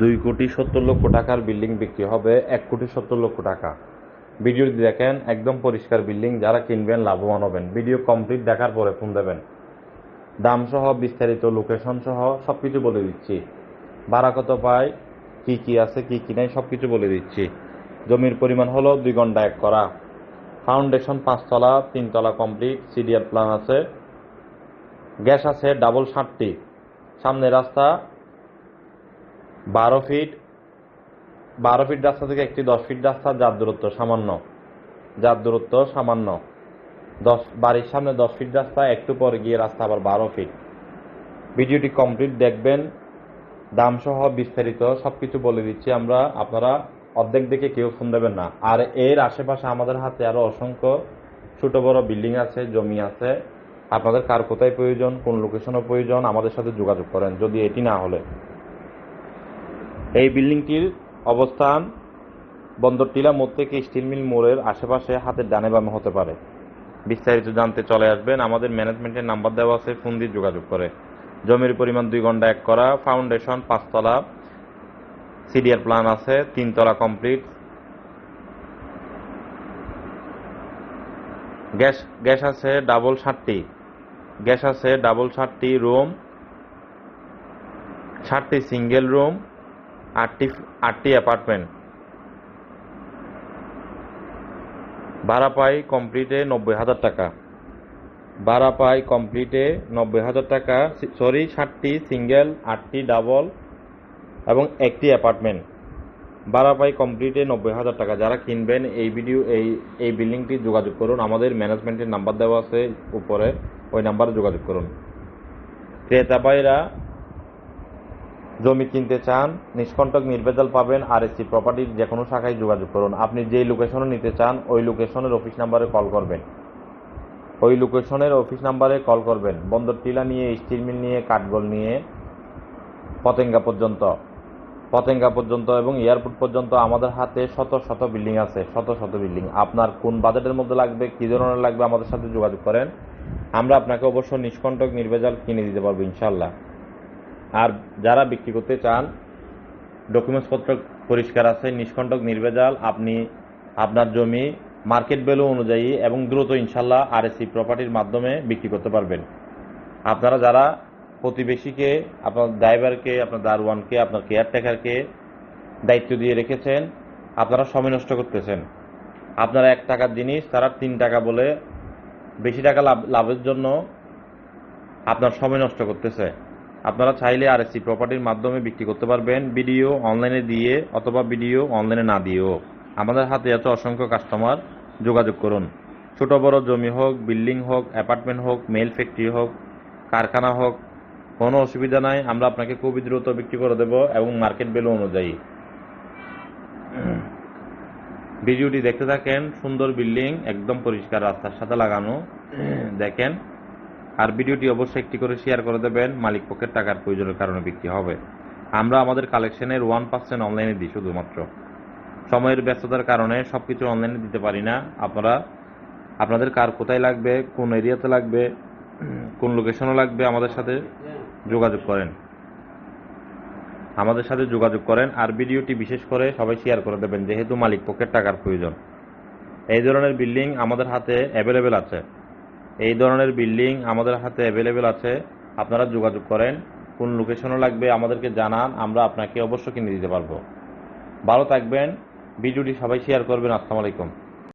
দুই কোটি সত্তর লক্ষ টাকার বিল্ডিং বিক্রি হবে, এক কোটি সত্তর লক্ষ টাকা। ভিডিওটি দেখেন, একদম পরিষ্কার বিল্ডিং, যারা কিনবেন লাভবান হবেন। ভিডিও কমপ্লিট দেখার পরে ফোন দেবেন। দাম সহ বিস্তারিত, লোকেশন সহ সব কিছু বলে দিচ্ছি। ভাড়া কত পায় কি কি আছে, কি কি নাই সব কিছু বলে দিচ্ছি। জমির পরিমাণ হলো দুই ঘণ্টা এক করা। ফাউন্ডেশন পাঁচতলা, তিনতলা কমপ্লিট, সিডিআর প্ল্যান আছে। গ্যাস আছে ডাবল ষাটটি। সামনে রাস্তা বারো ফিট বারো ফিট রাস্তা থেকে একটি দশ ফিট রাস্তা, যার দূরত্ব সামান্য। যার দূরত্ব সামান্য। দশ, বাড়ির সামনে দশ ফিট রাস্তা, একটু পরে গিয়ে রাস্তা আবার বারো ফিট ভিডিওটি কমপ্লিট দেখবেন। দাম সহ বিস্তারিত সব কিছু বলে দিচ্ছি আমরা। আপনারা অর্ধেক দেখে কেউ ফোন দেবেন না। আর এর আশেপাশে আমাদের হাতে আরও অসংখ্য ছোট বড় বিল্ডিং আছে, জমি আছে। আপনাদের কার কোথায় প্রয়োজন, কোন লোকেশনে প্রয়োজন, আমাদের সাথে যোগাযোগ করেন। যদি এটি না হলে। এই বিল্ডিংটির অবস্থান বন্দরটিলা মোড় থেকে স্টিল মিল মোড়ের আশেপাশে হাতের ডানে বামে হতে পারে। বিস্তারিত জানতে চলে আসবেন, আমাদের ম্যানেজমেন্টের নাম্বার দেওয়া আছে, ফোন দিয়ে যোগাযোগ করে। জমির পরিমাণ দুই ঘণ্টা এক করা, ফাউন্ডেশন পাঁচতলা, সিডিআর প্ল্যান আছে, তিনতলা কমপ্লিট। গ্যাস গ্যাস আছে ডাবল ষাটটি। গ্যাস আছে ডাবল ষাটটি রুম, ষাটটি সিঙ্গেল রুম আটটি আটটি অ্যাপার্টমেন্ট ভাড়া পাই কমপ্লিটে নব্বই হাজার টাকা। ভাড়া পাই কমপ্লিটে নব্বই হাজার টাকা সরি ষাটটি সিঙ্গেল আটটি ডাবল এবং একটি অ্যাপার্টমেন্ট ভাড়া পাই কমপ্লিটে নব্বই হাজার টাকা। যারা কিনবেন এই ভিডিও এই এই বিল্ডিংটি যোগাযোগ করুন। আমাদের ম্যানেজমেন্টের নাম্বার দেওয়া আছে উপরে। ওই নাম্বারে যোগাযোগ করুন। ক্রেতা ভাইরা জমি কিনতে চান, নিষ্কণ্টক নির্ভেজাল পাবেন আর এসি প্রপার্টির যে কোনো শাখায় যোগাযোগ করুন। আপনি যেই লোকেশনে নিতে চান, ওই লোকেশনের অফিস নাম্বারে কল করবেন। ওই লোকেশনের অফিস নাম্বারে কল করবেন। বন্দর টিলা নিয়ে স্টিল মিল নিয়ে, কাঠগোল নিয়ে, পতেঙ্গা পর্যন্ত। পতেঙ্গা পর্যন্ত এবং এয়ারপোর্ট পর্যন্ত আমাদের হাতে শত শত বিল্ডিং আছে, শত শত বিল্ডিং আপনার কোন বাজেটের মধ্যে লাগবে, কী ধরনের লাগবে আমাদের সাথে যোগাযোগ করেন। আমরা আপনাকে অবশ্য নিষ্কণ্টক, নির্ভেজাল কিনে দিতে পারব ইনশাল্লাহ আর যারা বিক্রি করতে চান ডকুমেন্টসপত্র পরিষ্কার আছে, নিষ্কণ্টক, নির্ভেজাল, আপনি আপনার জমি মার্কেট ভ্যালু অনুযায়ী এবং দ্রুত ইনশাল্লাহ আরএসসি প্রপার্টির মাধ্যমে বিক্রি করতে পারবেন। আপনারা যারা প্রতিবেশীকে, আপনার ড্রাইভারকে আপনার দারোয়ানকে, আপনার কেয়ারটেকারকে দায়িত্ব দিয়ে রেখেছেন, আপনারা সময় নষ্ট করতেছেন। আপনারা এক টাকার জিনিস, তারা তিন টাকা বলে বেশি টাকা লাভ লাভের জন্য আপনার সময় নষ্ট করতেছে। আপনারা চাইলে আরএসসি প্রপার্টির মাধ্যমে বিক্রি করতে পারবেন ভিডিও অনলাইনে দিয়ে অথবা ভিডিও অনলাইনে না দিয়েও। আমাদের হাতে আছে অসংখ্য কাস্টমার, যোগাযোগ করুন। ছোট, বড় জমি হোক, বিল্ডিং হোক, অ্যাপার্টমেন্ট হোক, মেল ফ্যাক্টরি হোক, কারখানা হোক, কোনো অসুবিধা নাই, আমরা আপনাকে খুবই দ্রুত বিক্রি করে দেব এবং মার্কেট ভ্যালু অনুযায়ী। ভিডিওটি দেখতে থাকেন, সুন্দর বিল্ডিং, একদম পরিষ্কার রাস্তার সাথে লাগানো। দেখেন আর ভিডিওটি অবশ্যই একটি করে শেয়ার করে দেবেন। মালিক পক্ষের টাকার প্রয়োজনের কারণে বিক্রি হবে। আমরা আমাদের কালেকশনের ওয়ান পার্সেন্ট অনলাইনে দিই শুধুমাত্র। সময়ের ব্যস্ততার কারণে সব কিছু অনলাইনে দিতে পারি না। আপনারা, আপনাদের কার কোথায় লাগবে, কোন এরিয়াতে লাগবে, কোন লোকেশনে লাগবে, আমাদের সাথে যোগাযোগ করেন। আমাদের সাথে যোগাযোগ করেন আর ভিডিওটি বিশেষ করে সবাই শেয়ার করে দেবেন, যেহেতু মালিক পক্ষের টাকার প্রয়োজন। এই ধরনের বিল্ডিং আমাদের হাতে অ্যাভেলেবেল আছে। এই ধরনের বিল্ডিং আমাদের হাতে অ্যাভেলেবেল আছে। আপনারা যোগাযোগ করেন। কোন লোকেশনও লাগবে আমাদেরকে জানান, আমরা আপনাকে অবশ্য কিনে দিতে পারব। ভালো থাকবেন। ভিডিওটি সবাই শেয়ার করবেন। আসসালামু আলাইকুম।